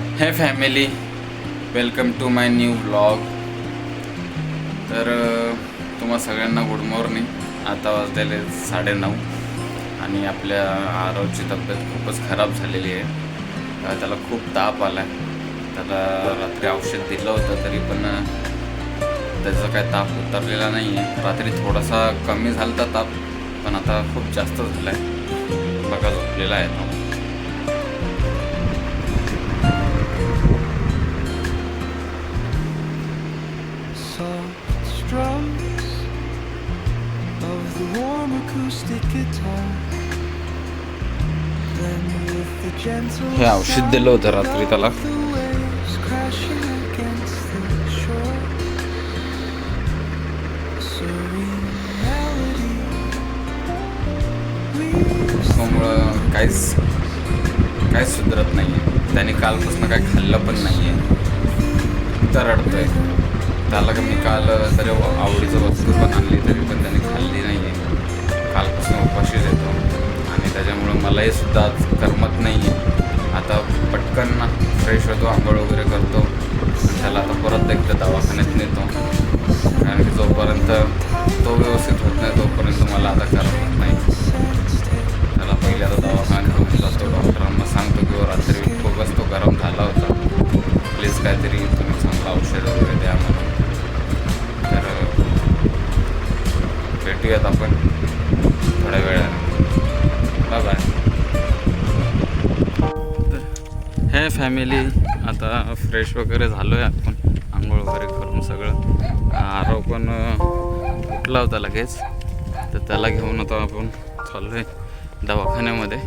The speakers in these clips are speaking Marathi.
Hey family welcome to my new blog तर तुम्हा सगळ्यांना गुड मॉर्निंग आता वाजलेले साडेनऊ आणि आपल्या आरवची तब्येत खूपच खराब झालेली आहे. त्याला खूप ताप आला आहे त्याला रात्री औषध दिलं होतं तरी पण त्याचा काय ताप उतरलेला नाही आहे रात्री थोडासा कमी झाला होता ताप पण आता खूप जास्त झाला आहे बघा झोपलेला आहे तो. हे औषध दिलं होतं रात्री त्याला. sound of the त्यामुळं काहीच काहीच सुधरत नाही आहे त्याने कालपासून काय खाल्लं पण नाही आहे तर रडतोय. त्याला का मी काल तरी आवडीचं वस्तू पण आणली तरी पण त्याने खाल्ली नाही. कालपासून उपाशीच येतो. आणि त्याच्यामुळं मलाही सुद्धा आज करमत नाही आहे आता पटकन फ्रेश होतो आंघोळ वगैरे करतो. आणि त्याला आता परत एकदा दवाखान्यात नेतो. कारण की जोपर्यंत तो व्यवस्थित होत नाही तोपर्यंत मला आता करमत नाही. त्याला पहिले आता दवाखान्यात घेऊन जातो. डॉक्टरांना सांगतो की "हो, रात्री खूपच तो गरम झाला होता. प्लीज काहीतरी तुम्ही चांगलं औषध वगैरे द्या मला तर भेटूयात आपण. थोड्या वेळाने बाय बाय हे फॅमिली आता फ्रेश वगैरे झालो आहे आपण. आंघोळ वगैरे करून सगळं. आरव पण उठला होता लगेच. तर त्याला घेऊन आता आपण चाललो आहे दवाखान्यामध्ये.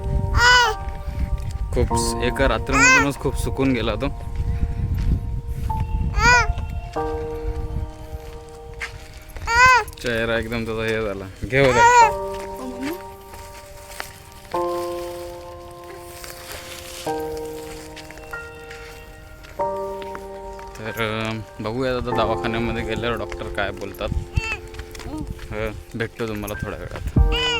खूप एका रात्रीमधूनच खूप सुकून गेला तो चेहरा एकदम त्याचा हे झाला. घेऊ आता दवाखान्यामध्ये गेल्यावर डॉक्टर काय बोलतात? भेटतो तुम्हाला थोड्या वेळात.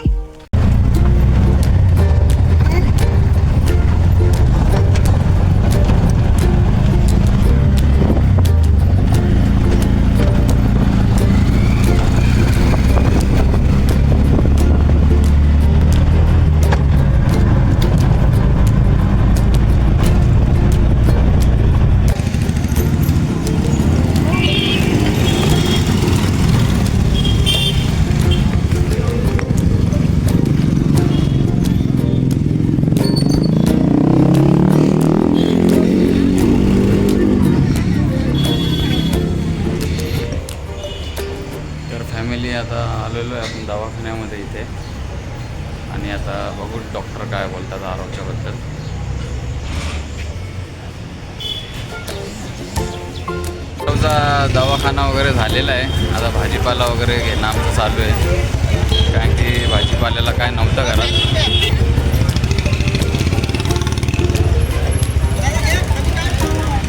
आमचा दवाखाना वगैरे झालेला आहे. आता भाजीपाला वगैरे घेणं आमचं चालू आहे. कारण की भाजीपाल्याला काय नव्हतं घरात.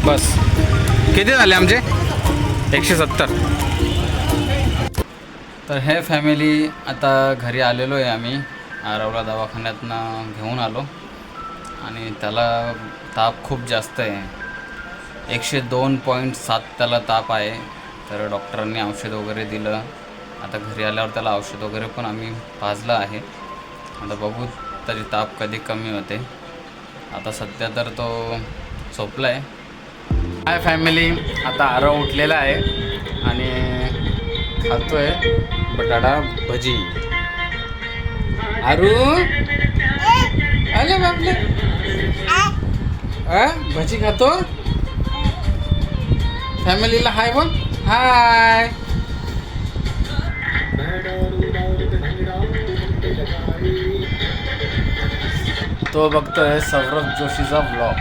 बस. किती झाले आमचे? एकशे सत्तर. तर हे फॅमिली आता घरी आलेलो आहे आम्ही. आरवला दवाखान्यातनं घेऊन आलो. आणि त्याला ताप खूप जास्त आहे. एकशे दोन पॉईंट सात त्याला ताप आहे. तर डॉक्टरांनी औषध वगैरे दिलं. आता घरी आल्यावर त्याला औषध वगैरे पण आम्ही पाजलं आहे. आता बघू त्याची ताप कधी कमी होते. आता सध्या तर तो झोपला आहे हाय फॅमिली आता आरव उठलेला आहे आणि खातोय बटाटा भजी. आरू? आले बापले. भजी खातो? फॅमिलीला हाय बोल. हाय. तो बघतोय सौरभ जोशीचा ब्लॉग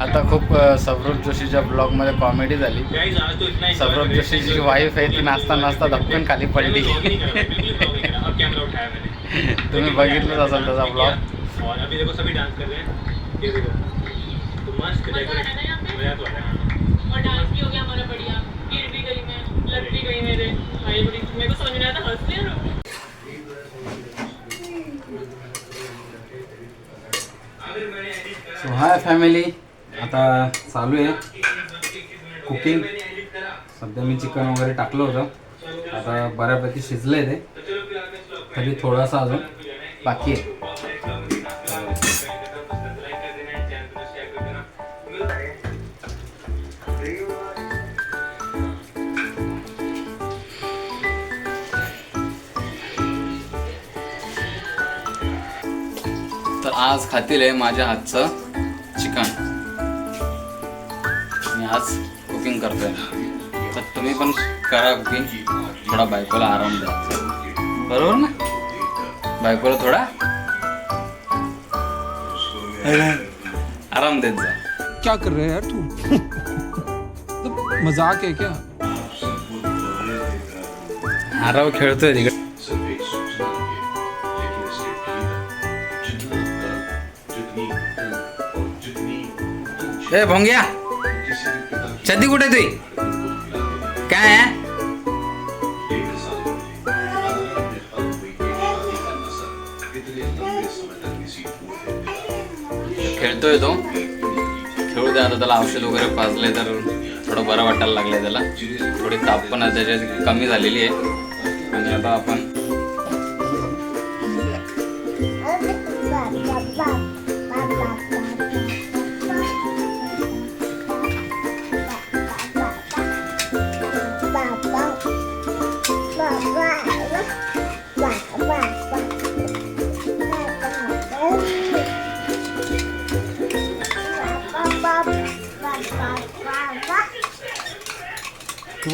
आता खूप सौरभ जोशीच्या ब्लॉगमध्ये कॉमेडी झाली. सौरभ जोशीची जी वाईफ आहे ती नाचता नाचता धपकन खाली पडली. तुम्ही बघितलंच असाल त्याचा ब्लॉग ये देखो सभी डांस कर रहे हैं। ये देखो। तो मस्त मज़ा तो आ रहा है हाँ। और डांस भी हो गया हमारा बढ़िया। गिर भी गई मैं लग भी गई मेरे। भाई बड़ी मेरे को समझ नहीं आता था हंस लिया सो हाय फैमिली आता चालू आहे. कुकिंग सध्या मी चिकन वगैरे टाकलं होतं. आता बऱ्यापैकी शिजलं आहे. ते तरी थोडासा अजून बाकी आहे. आज खातील आहे माझ्या हातचं चिकन. मी आज कुकिंग करतोय. तर तुम्ही पण करा कुकिंग थोडा बायकोला आराम द्या. बरोबर ना? बायकोला थोडा आराम देत जा. क्या कर रहे हैं यार तू? मजाक है क्या? आराव खेळतोय तिकडे. ए भोंग्या. छदी कुठे तुई? काय खेळतोय तो. खेळू दे आता त्याला औषध वगैरे पाजले तर थोडं बरं वाटायला लागलंय त्याला. थोडी ताप पण त्याच्यात कमी झालेली आहे. आणि आता आपण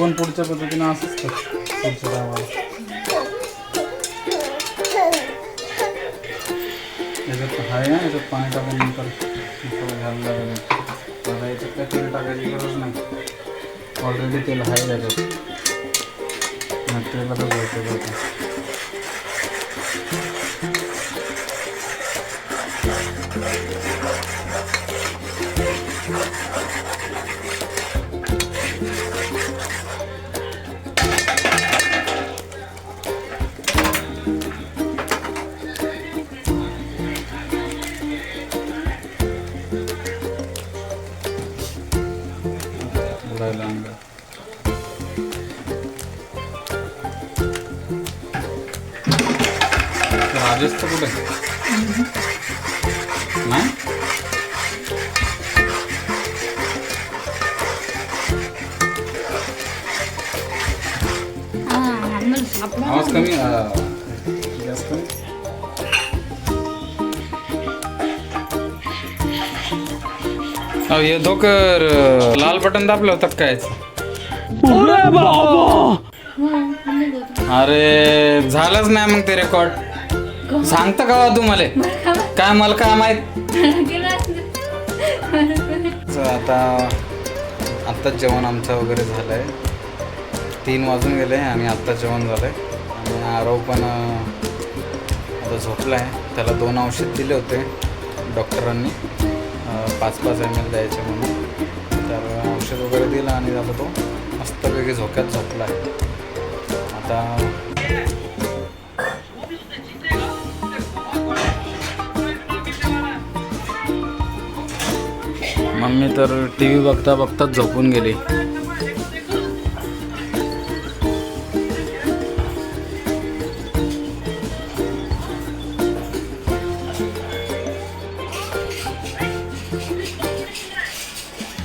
पण पुढच्या पद्धतीनं असंच पुढच्या गावाला. याच्यात आहे ना याच्यात पाणी टाकून नंतर मसाला घ्यायला लागेल. आता याच्यात काय तेल टाकायची गरज नाही. ऑलरेडी तेल आहे याच्यात. तेलातच घ्यायचं जातं राजेश तर कुठे? नाही? आवाज कमी अहो हे धोकर लाल बटन दाबलं होतं काय? अरे झालंच नाही मग ते रेकॉर्ड सांगता का तू मला काय मला काय माहीत? आता आत्ताच जेवण आमचं वगैरे झालं आहे तीन वाजून गेले आणि आत्ताच जेवण झालं आहे आणि आरव पण आता झोपला आहे त्याला दोन औषध दिले होते डॉक्टरांनी. पाच पाच एम एल द्यायचे म्हणून. तर औषध वगैरे दिलं आणि आता तो मस्तपैकी झोक्यात झोपला आहे आता मम्मी तर टी व्ही बघता बघताच झोपून गेली.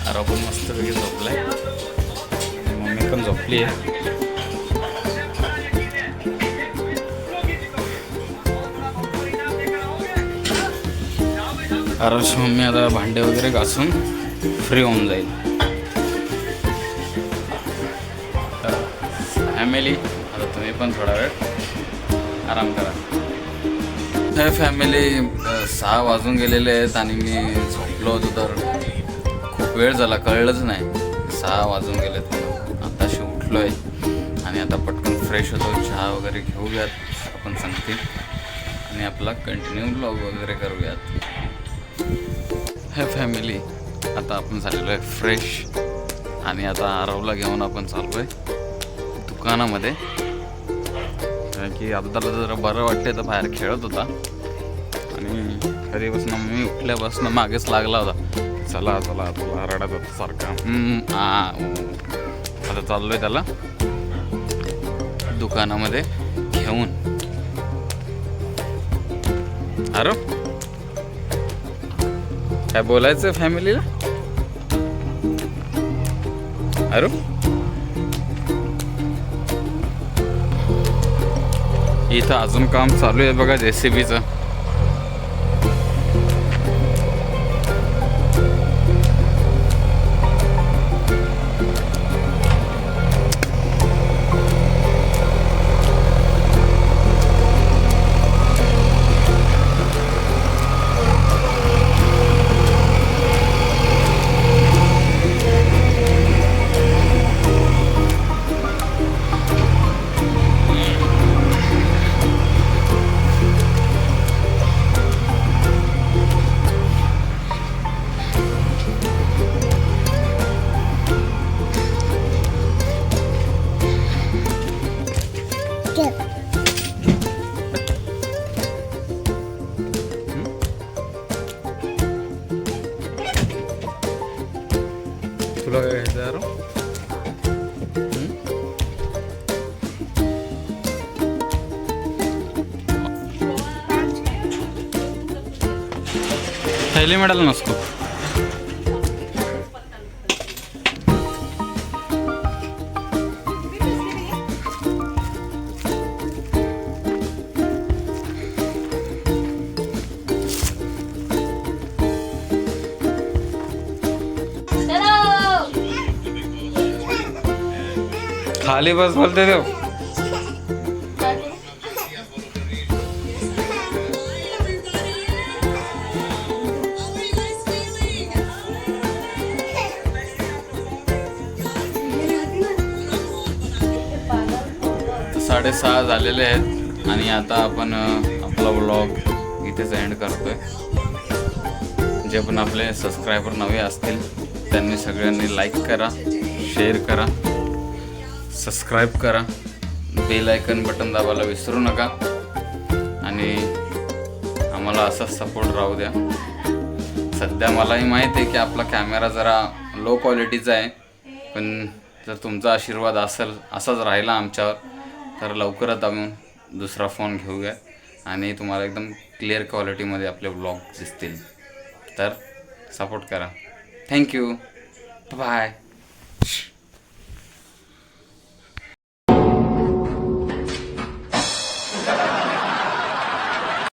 अरे पण मस्त झोपलाय. मम्मी पण झोपली आहे आराश मम्मी आता भांडे वगैरे घासून फ्री होऊन जाईल. फॅमिली आता तुम्ही पण थोडा वेळ आराम करा. हे फॅमिली सहा वाजून गेलेले आहेत आणि मी झोपलो होतो तर खूप वेळ झाला कळलंच नाही. सहा वाजून गेलेत. म्हणून आताशी उठलो आहे आणि आता पटकन फ्रेश होतो. चहा वगैरे घेऊयात आपण सांगतील आणि आपला कंटिन्यू ब्लॉग वगैरे करूयात. हे फॅमिली आता आपण झालेलो आहे फ्रेश आणि आता आरवला घेऊन आपण चाललो आहे दुकानामध्ये. कारण की अब्दाला जरा बरं वाटते तर बाहेर खेळत होता. आणि घरीपासून मी उठल्यापासून मागेच लागला होता. चला चला तुला रडत होता सारखा. आता चाललो आहे त्याला दुकानामध्ये घेऊन. अरे काय बोलायचं फॅमिलीला? अरे इथं अजून काम चालू आहे बघा जे थैली में डालना उसको। खाली बस बोलते थे सहा झालेले आहेत आणि आता आपण आपला व्लॉग इथेच एंड करतोय. जे पण आपले सबस्क्रायबर नवे असतील त्यांनी सगळ्यांनी लाईक करा शेअर करा सबस्क्राईब करा. बेल आयकन बटन दाबायला विसरू नका. आणि आम्हाला असा सपोर्ट राहू द्या. सध्या मलाही माहीत आहे की आपला कॅमेरा जरा लो क्वालिटीचा आहे. पण जर तुमचा आशीर्वाद असेल असाच राहिला आमच्यावर तर लवकरच आम्ही दुसरा फोन घेऊया आणि तुम्हाला एकदम क्लिअर क्वालिटीमध्ये आपले ब्लॉग दिसतील. तर सपोर्ट करा. Thank you bye